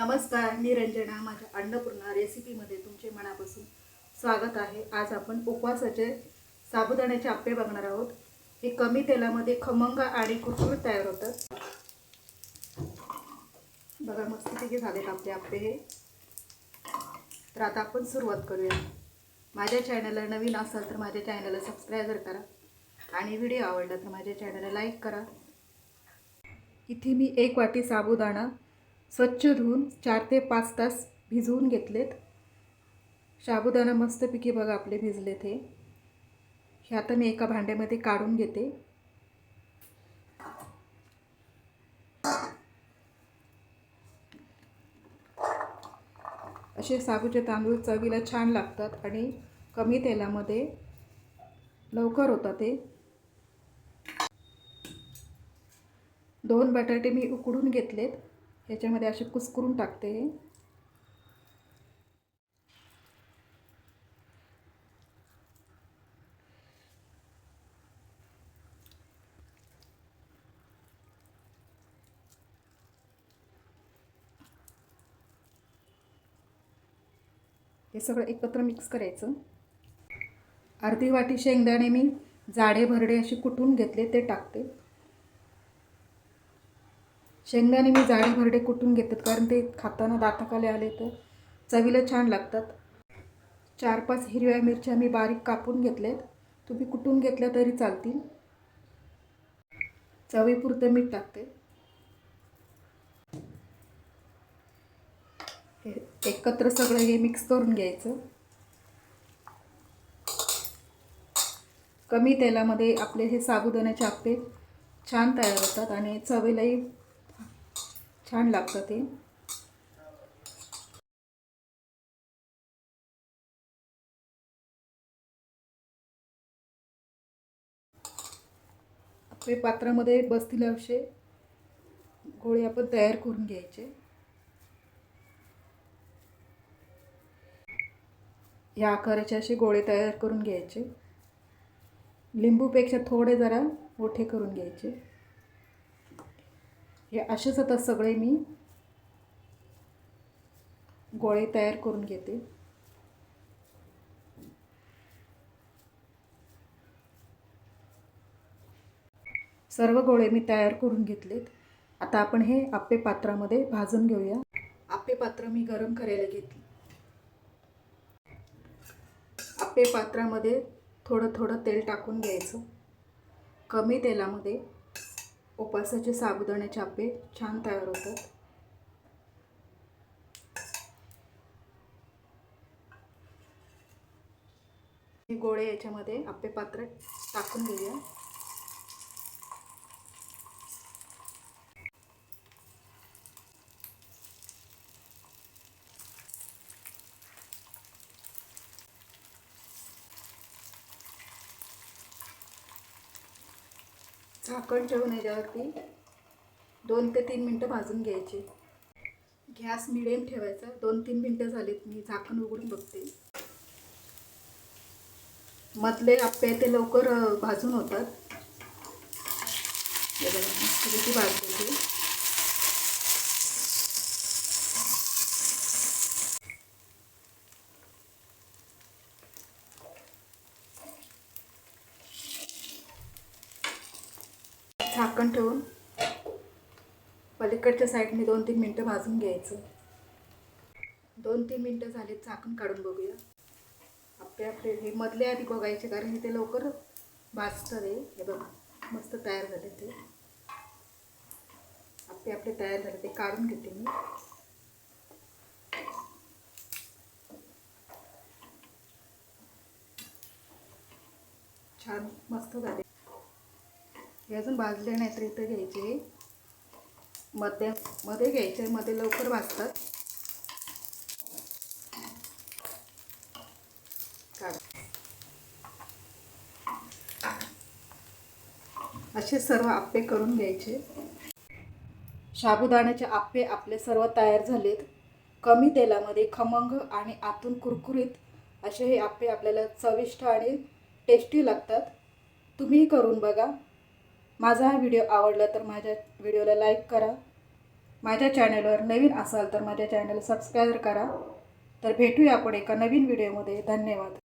नमस्कार मी रंजना माझ्या अन्नपूर्णा रेसिपीमध्ये तुमचे मनापासून स्वागत आहे. आज आपण उपवासाचे साबुदाण्याचे आप्पे बघणार आहोत. हे कमी तेलामध्ये खमंग आणि कुरकुरीत तयार होतात. बघा मस्तपैकी झालेत आपले आप्पे हे. तर आता आपण सुरुवात करूया. माझ्या चॅनलला नवीन असाल तर माझ्या चॅनलला सबस्क्राईबर करा आणि व्हिडिओ आवडला तर माझ्या चॅनलला लाईक करा. इथे मी एक वाटी साबुदाणा स्वच्छ धुवून चार ते पाच तास भिजवून घेतलेत. साबुदाणा मस्तपैकी बघा आपले भिजले ते हे आता मी एका भांड्यामध्ये काढून घेते. असे साबूचे तांदूळ चवीला छान लागतात आणि कमी तेलामध्ये लवकर होतात ते दोन बटाटे मी उकडून घेतलेत. ह्याच्यामध्ये असे कुस्करून टाकते. हे हे सगळं एकत्र मिक्स करायचं. अर्धी वाटी शेंगदाणे मी जाडे भरडे असे कुटून घेतले ते टाकते. शेंगदाणे मी जाळे भरडे कुटून घेतात कारण ते खाताना दाताखाली आले तर चवीला छान लागतात. चार पाच हिरव्या मिरच्या मी बारीक कापून घेतल्यात. तुम्ही कुटून घेतल्या तरी चालतील. चवीपुरतं मीठ टाकते. एकत्र एकत्र सगळं हे मिक्स करून घ्यायचं. कमी तेलामध्ये आपले हे साबुदाण्याचे आप्पे छान तयार होतात आणि चवीलाही छान लागतं ते. आपले पात्रामध्ये बसतील असे गोळे आपण तयार करून घ्यायचे. या आकाराचे असे गोळे तयार करून घ्यायचे. लिंबूपेक्षा थोडे जरा मोठे करून घ्यायचे. हे असेच आता सगळे मी गोळे तयार करून घेते. सर्व गोळे मी तयार करून घेतलेत. आता आपण हे आप्पे पात्रामध्ये भाजून घेऊया. आप्पे पात्र मी गरम करायला घेतली आप्पे पात्रामध्ये थोडं थोडं तेल टाकून घ्यायचं. कमी तेलामध्ये उपासाचे साबुदाण्याचे आपे छान तयार होतात. गोळे याच्यामध्ये आपे पात्र टाकून घेऊया झाकण ठेवून याच्यावरती दोन ते तीन मिनटं भाजून घ्यायचे. गॅस मिडियम ठेवायचा. दोन तीन मिनटं झालीत मी झाकण उघडून बघते. मधले आप्पे ते लवकर भाजून होतात. हे बघा, मस्तपैकी भाजले ते झाकण ठेवून पलीकडच्या साईडने दोन तीन मिनटं भाजून घ्यायचं. दोन तीन मिनटं झाले झाकण काढून बघूया. आपले आपले हे मधले आधी बघायचे कारण हे ते लवकर भाजतं रे हे बघा मस्त तयार झाले ते. आपले आपले तयार झाले ते काढून घेते मी. छान मस्त झाले. हे अजून भाजले नाही तर इथं घ्यायचे. मध्ये मध्ये घ्यायचे मध्ये लवकर भाजतात. असे सर्व आप्पे करून घ्यायचे. साबुदाण्याचे आप्पे आपले सर्व तयार झालेत. कमी तेलामध्ये खमंग आणि आतून कुरकुरीत असे हे आप्पे आपल्याला चविष्ट आणि टेस्टी लागतात. तुम्हीही करून बघा. माझा हा व्हिडिओ आवडला तर माझ्या व्हिडिओला लाईक करा. माझ्या चॅनलवर नवीन असाल तर माझ्या चॅनल सबस्क्राईब करा. तर भेटूया आपण एका नवीन व्हिडिओमध्ये धन्यवाद.